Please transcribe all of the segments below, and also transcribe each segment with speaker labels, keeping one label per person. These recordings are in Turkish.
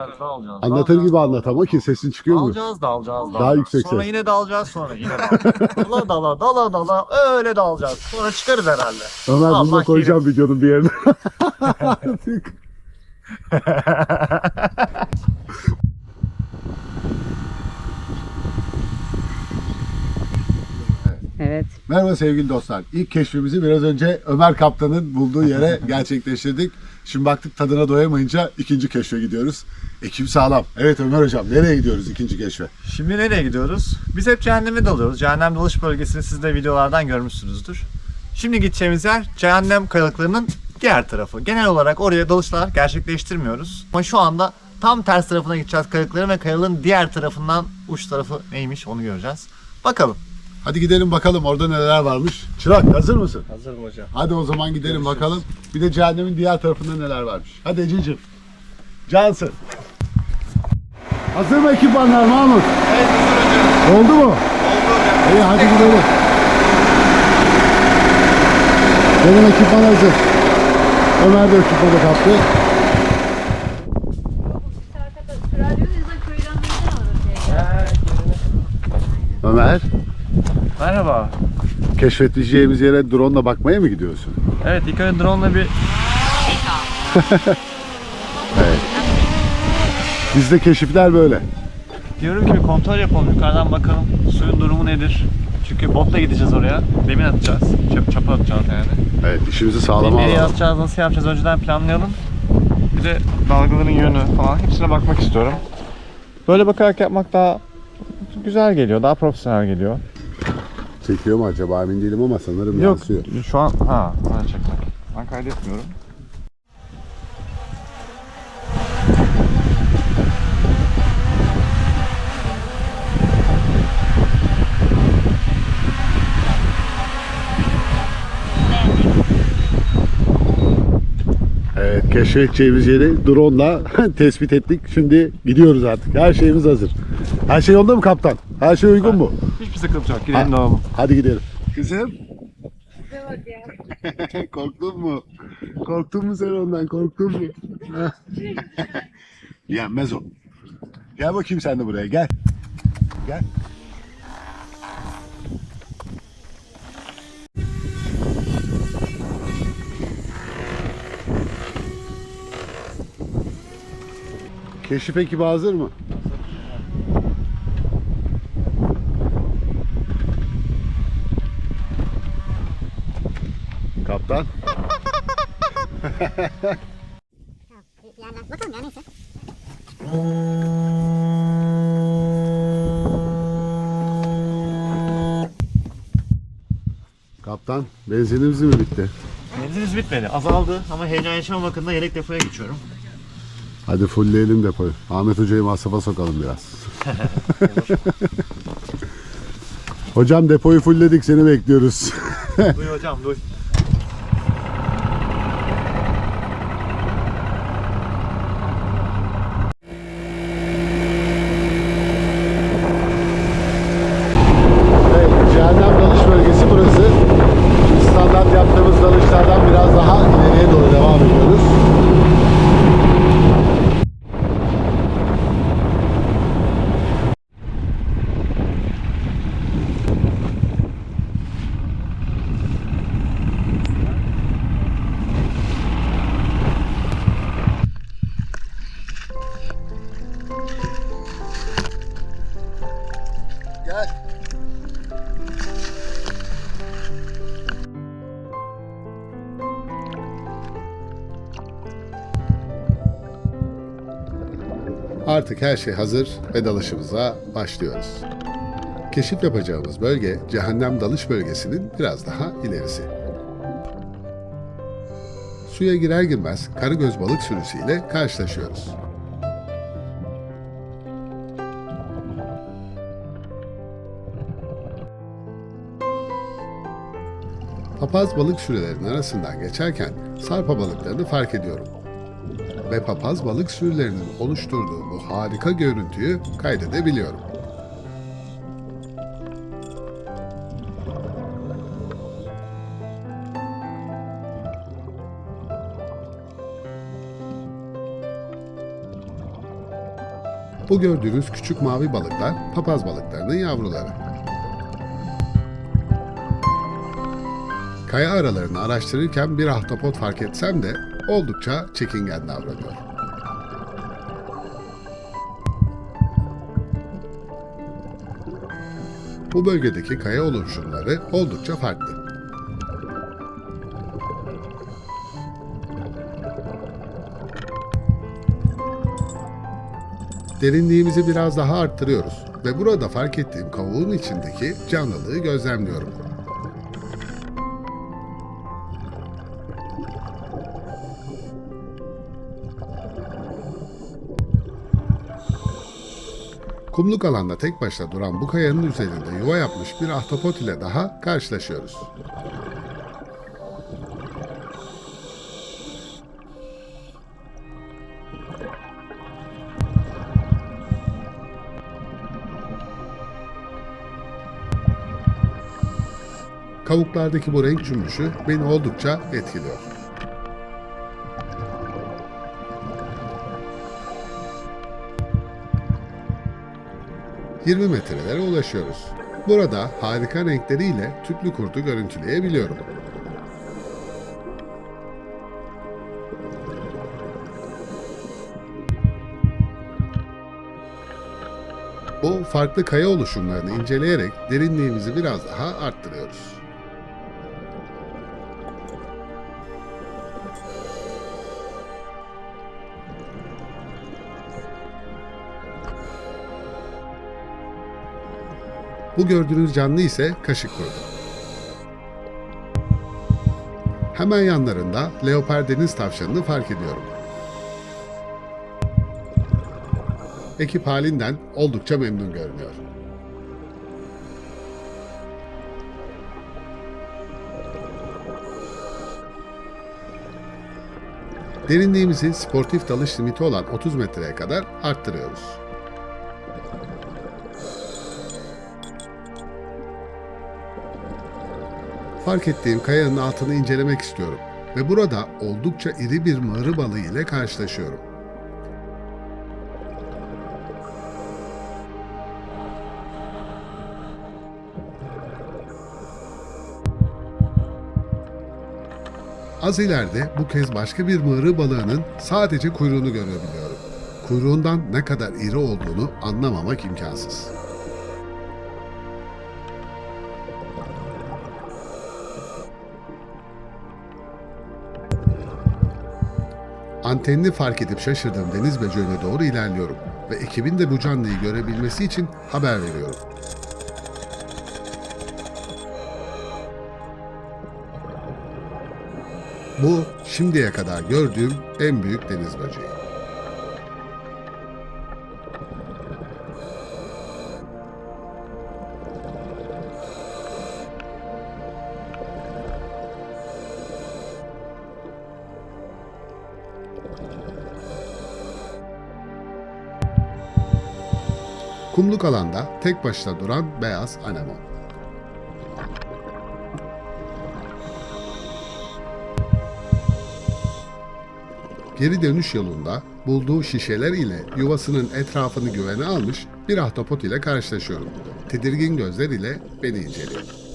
Speaker 1: Dalacağız.
Speaker 2: Anlatır gibi anlat ama ki sesin çıkıyor mu?
Speaker 1: Dalacağız, dalacağız,
Speaker 2: Daha
Speaker 1: dalacağız.
Speaker 2: yüksek
Speaker 1: Sonra
Speaker 2: ses.
Speaker 1: yine dalacağız, sonra yine dalacağız. dala dala, dala dala, öyle dalacağız. Sonra çıkarız herhalde.
Speaker 2: Ömer bunu
Speaker 1: Allah
Speaker 2: da koyacağım videonun bir yerine.
Speaker 3: Evet.
Speaker 2: Merhaba sevgili dostlar. İlk keşfimizi biraz önce Ömer Kaptan'ın bulduğu yere gerçekleştirdik. Şimdi baktık tadına doyamayınca ikinci keşfe gidiyoruz. Ekip sağlam. Evet Ömer Hocam nereye gidiyoruz ikinci keşfe?
Speaker 1: Şimdi nereye gidiyoruz? Biz hep cehenneme dalıyoruz. Cehennem dalış bölgesini siz de videolardan görmüşsünüzdür. Şimdi gideceğimiz yer cehennem kayalıklarının diğer tarafı. Genel olarak oraya dalışlar gerçekleştirmiyoruz. Ama şu anda tam ters tarafına gideceğiz kayalıkların ve kayalığın diğer tarafından uç tarafı neymiş onu göreceğiz. Bakalım.
Speaker 2: Hadi gidelim bakalım orada neler varmış. Çırak hazır mısın?
Speaker 1: Hazırım hocam.
Speaker 2: Hadi o zaman gidelim bakalım. Bir de cehennemin diğer tarafında neler varmış. Hadi Ece'cim. Cansın. Hazır mı ekipmanlar Mahmut?
Speaker 1: Evet hazır hocam.
Speaker 2: Oldu mu?
Speaker 1: Oldu hocam.
Speaker 2: İyi hadi gidelim. Benim ekipman hazır. Ömer de ekipmanı kaptı. Ömer,
Speaker 1: Merhaba.
Speaker 2: Keşfedeceğimiz yere drone ile bakmaya mı gidiyorsun?
Speaker 1: Evet ilk önce drone ile bir
Speaker 2: Bizde keşifler böyle.
Speaker 1: Diyorum ki bir kontrol yapalım yukarıdan bakalım suyun durumu nedir? Çünkü botla gideceğiz oraya. Demin atacağız. Çap, çapa atacağız yani.
Speaker 2: Evet, işimizi sağlama
Speaker 1: Nereye
Speaker 2: alalım.
Speaker 1: atacağız, nasıl yapacağız önceden planlayalım. Bir de dalgaların yönü falan hepsine bakmak istiyorum. Böyle bakarak yapmak daha güzel geliyor, daha profesyonel geliyor.
Speaker 2: Çekiyor mu acaba emin değilim ama sanırım yansıyor.
Speaker 1: şu an ha, ben çekmek. Ben kaydetmiyorum.
Speaker 2: Evet, keşfedeceğimiz yeri drone'la tespit ettik. Şimdi gidiyoruz artık. Her şeyimiz hazır. Her şey yolunda mı kaptan? Her şey uygun mu?
Speaker 1: Hiçbir sıkıntı yok. Gidelim
Speaker 2: Ha.
Speaker 1: dalalım.
Speaker 2: Hadi gidelim. Kızım. Korktun mu? Korktun mu sen ondan? Korktun mu? Yenmez o. Gel bakayım sen de buraya gel. Gel. Keşif ekibi hazır mı? Kaptan.
Speaker 3: Yani bakalım ya neyse.
Speaker 2: Kaptan benzinimiz mi bitti?
Speaker 1: Benziniz bitmedi. Azaldı ama heyecan yaşamamak adına yedek depoya geçiyorum.
Speaker 2: Hadi fullleyelim depoyu. Ahmet Hoca'yı masrafa sokalım biraz. Hocam depoyu fullledik seni bekliyoruz.
Speaker 1: duy hocam duy.
Speaker 2: Artık her şey hazır ve dalışımıza başlıyoruz. Keşif yapacağımız bölge Cehennem Dalış Bölgesi'nin biraz daha ilerisi. Suya girer girmez karagöz balık sürüsüyle karşılaşıyoruz. Papaz balık sürülerinin arasından geçerken sarpa balıklarını fark ediyorum. Ve papaz balık sürülerinin oluşturduğu bu harika görüntüyü kaydedebiliyorum. Bu gördüğünüz küçük mavi balıklar papaz balıklarının yavruları. Kaya aralarını araştırırken bir ahtapot fark etsem de oldukça çekingen davranıyor. Bu bölgedeki kaya oluşumları oldukça farklı. Derinliğimizi biraz daha arttırıyoruz ve burada fark ettiğim kavuğun içindeki canlılığı gözlemliyorum. Kumluk alanda tek başına duran bu kayanın üzerinde yuva yapmış bir ahtapot ile daha karşılaşıyoruz. Kavuklardaki bu renk cümbüşü beni oldukça etkiliyor. ...20 metrelere ulaşıyoruz. Burada harika renkleriyle tüplü kurtu görüntüleyebiliyorum. Bu farklı kaya oluşumlarını inceleyerek derinliğimizi biraz daha arttırıyoruz. Bu gördüğünüz canlı ise kaşık kurdu. Hemen yanlarında leopar deniz tavşanını fark ediyorum. Ekip halinden oldukça memnun görünüyor. Derinliğimizi sportif dalış limiti olan 30 metreye kadar arttırıyoruz. Fark ettiğim kayanın altını incelemek istiyorum ve burada oldukça iri bir mığrı balığı ile karşılaşıyorum. Az ileride bu kez başka bir mığrı balığının sadece kuyruğunu görebiliyorum. Kuyruğundan ne kadar iri olduğunu anlamamak imkansız. Antenini fark edip şaşırdığım deniz böceğine doğru ilerliyorum ve ekibin de bu canlıyı görebilmesi için haber veriyorum. Bu şimdiye kadar gördüğüm en büyük deniz böceği. Kumluk alanda tek başına duran beyaz anemon. Geri dönüş yolunda bulduğu şişeler ile yuvasının etrafını güvene almış bir ahtapot ile karşılaşıyorum. Tedirgin gözler ile beni inceliyor.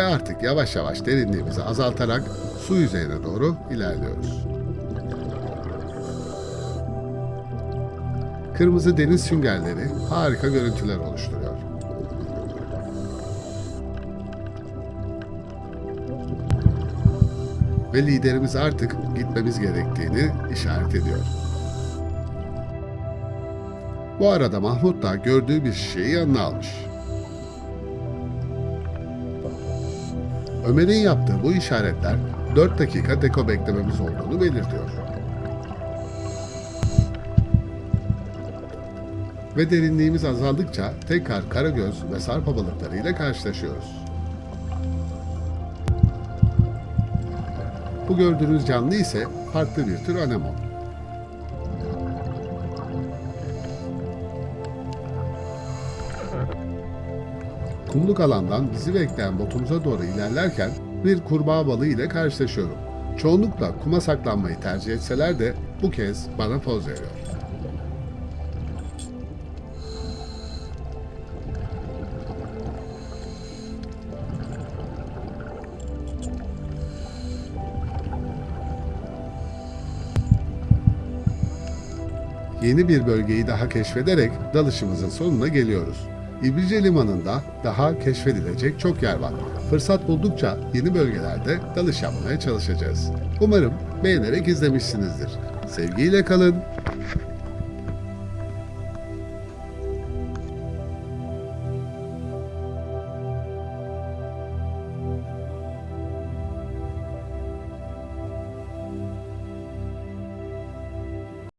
Speaker 2: Ve artık yavaş yavaş derinliğimizi azaltarak su yüzeyine doğru ilerliyoruz. Kırmızı deniz süngerleri harika görüntüler oluşturuyor. Ve liderimiz artık gitmemiz gerektiğini işaret ediyor. Bu arada Mahmut da gördüğü bir şişeyi yanına almış. Ömer'in yaptığı bu işaretler 4 dakika deko beklememiz olduğunu belirtiyor. Ve derinliğimiz azaldıkça tekrar karagöz ve sarpa balıklarıyla karşılaşıyoruz. Bu gördüğünüz canlı ise farklı bir tür anemon. Kumluk alandan bizi bekleyen botumuza doğru ilerlerken bir kurbağa balığı ile karşılaşıyorum. Çoğunlukla kuma saklanmayı tercih etseler de bu kez bana poz veriyor. Yeni bir bölgeyi daha keşfederek dalışımızın sonuna geliyoruz. İbrice Limanı'nda daha keşfedilecek çok yer var. Fırsat buldukça yeni bölgelerde dalış yapmaya çalışacağız. Umarım beğenerek izlemişsinizdir. Sevgiyle kalın,